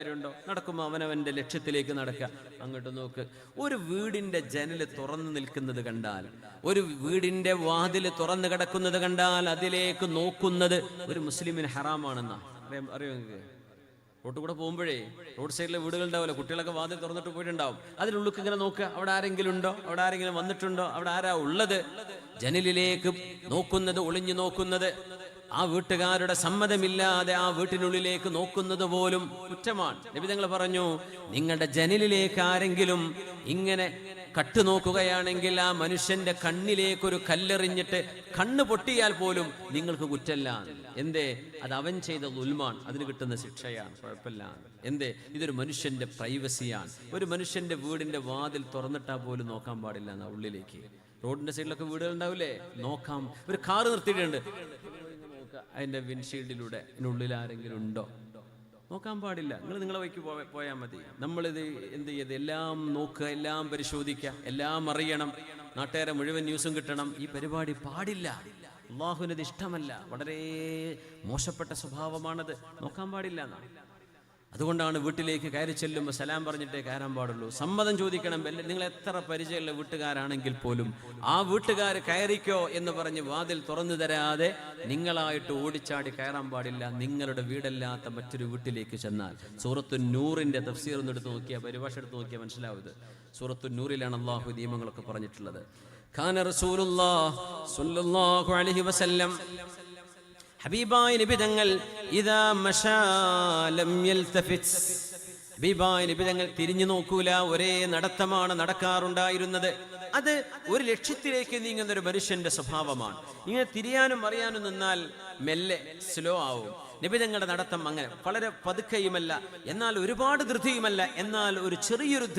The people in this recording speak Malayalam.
ണ്ടോ നടക്കുമ്പോൾ അവനവന്റെ ലക്ഷ്യത്തിലേക്ക് നടക്കുക. അങ്ങോട്ട് നോക്ക്. ഒരു വീടിന്റെ ജനൽ തുറന്നു നിൽക്കുന്നത് കണ്ടാൽ ഒരു വീടിന്റെ വാതിൽ തുറന്നു കിടക്കുന്നത് കണ്ടാൽ അതിലേക്ക് നോക്കുന്നത് ഒരു മുസ്ലിമിന് ഹറാമാണെന്നാ. അറിയാം അറിയോ നിങ്ങൾക്ക്? റോഡ് കൂടെ പോകുമ്പോഴേ റോഡ് സൈഡിലെ വീടുകൾ ഉണ്ടാവില്ല കുട്ടികളൊക്കെ വാതിൽ തുറന്നിട്ട് പോയിട്ടുണ്ടാവും. അതിനുള്ളിൽ ഇങ്ങനെ നോക്കുക അവിടെ ആരെങ്കിലും ഉണ്ടോ? അവിടെ ആരെങ്കിലും വന്നിട്ടുണ്ടോ? അവിടെ ആരാ ഉള്ളത്? ജനലിലേക്ക് നോക്കുന്നത് ഒളിഞ്ഞു നോക്കുന്നത്. ആ വീട്ടുകാരുടെ സമ്മതമില്ലാതെ ആ വീട്ടിനുള്ളിലേക്ക് നോക്കുന്നത് പോലും കുറ്റമാണ്. നിബിതങ്ങൾ പറഞ്ഞു നിങ്ങളുടെ ജനലിലേക്ക് ആരെങ്കിലും ഇങ്ങനെ കട്ടു നോക്കുകയാണെങ്കിൽ ആ മനുഷ്യന്റെ കണ്ണിലേക്ക് ഒരു കല്ലെറിഞ്ഞിട്ട് കണ്ണ് പൊട്ടിയാൽ പോലും നിങ്ങൾക്ക് കുറ്റല്ല. എന്തേ? അത് അവൻ ചെയ്ത ഉൽമാൻ അതിന് കിട്ടുന്ന ശിക്ഷയാണ്. കുഴപ്പമില്ല. എന്തേ? ഇതൊരു മനുഷ്യന്റെ പ്രൈവസിയാണ്. ഒരു മനുഷ്യന്റെ വീടിന്റെ വാതിൽ തുറന്നിട്ടാ പോലും നോക്കാൻ പാടില്ല ഉള്ളിലേക്ക്. റോഡിന്റെ സൈഡിലൊക്കെ വീടുകൾ ഉണ്ടാവില്ലേ നോക്കാം. ഒരു കാറ് നിർത്തിയിട്ടുണ്ട്. അതിന്റെ വിൻഷീൽഡിലൂടെ അതിനുള്ളിൽ ആരെങ്കിലും ഉണ്ടോ? നോക്കാൻ പാടില്ല. നിങ്ങൾ നിങ്ങളെ വഴിക്ക് പോയാൽ മതി. നമ്മളിത് എന്ത് ചെയ്ത്? എല്ലാം നോക്കുക എല്ലാം പരിശോധിക്കുക എല്ലാം അറിയണം. നാട്ടുകാരെ മുഴുവൻ ന്യൂസും കിട്ടണം. ഈ പരിപാടി പാടില്ല. അള്ളാഹുവിനത് ഇഷ്ടമല്ല. വളരെ മോശപ്പെട്ട സ്വഭാവമാണത്. നോക്കാൻ പാടില്ല എന്നാണ് അതുകൊണ്ടാണ് വീട്ടിലേക്ക് കയറി ചെല്ലുമ്പോൾ സലാം പറഞ്ഞിട്ടേ കയറാൻ പാടുള്ളൂ. സമ്മതം ചോദിക്കണം. നിങ്ങൾ എത്ര പരിചയമുള്ള വീട്ടുകാരാണെങ്കിൽ പോലും ആ വീട്ടുകാർ കയറിക്കോ എന്ന് പറഞ്ഞ് വാതിൽ തുറന്നു തരാതെ നിങ്ങളായിട്ട് ഓടിച്ചാടി കയറാൻ പാടില്ല. നിങ്ങളുടെ വീടല്ലാത്ത മറ്റൊരു വീട്ടിലേക്ക് ചെന്നാൽ. സൂറത്തു നൂറിന്റെ തഫ്സീർ ഒന്ന് എടുത്ത് നോക്കിയാൽ പരിഭാഷ എടുത്ത് നോക്കിയാൽ മനസ്സിലാവുന്നത്. സൂറത്തു നൂറിലാണ് അള്ളാഹു നിയമങ്ങളൊക്കെ പറഞ്ഞിട്ടുള്ളത്. ഖാന സല്ലല്ലാഹു അലൈഹി വസല്ലം ഹബീബായ നിബിതങ്ങൾ ഇതാ മഷാലം ഹബീബായ നിബിതങ്ങൾ തിരിഞ്ഞു നോക്കൂല ഒരേ നടത്തമാണ് നടക്കാറുണ്ടായിരുന്നത്. അത് ഒരു ലക്ഷ്യത്തിലേക്ക് നീങ്ങുന്ന ഒരു മനുഷ്യന്റെ സ്വഭാവമാണ്. ഇങ്ങനെ തിരിയാനും അറിയാനും നിന്നാൽ മെല്ലെ സ്ലോ ആവും. നിബിതങ്ങളുടെ നടത്തം അങ്ങനെ വളരെ പതുക്കെയുമല്ല എന്നാൽ ഒരുപാട് ധൃതിയുമല്ല എന്നാൽ ഒരു ചെറിയൊരു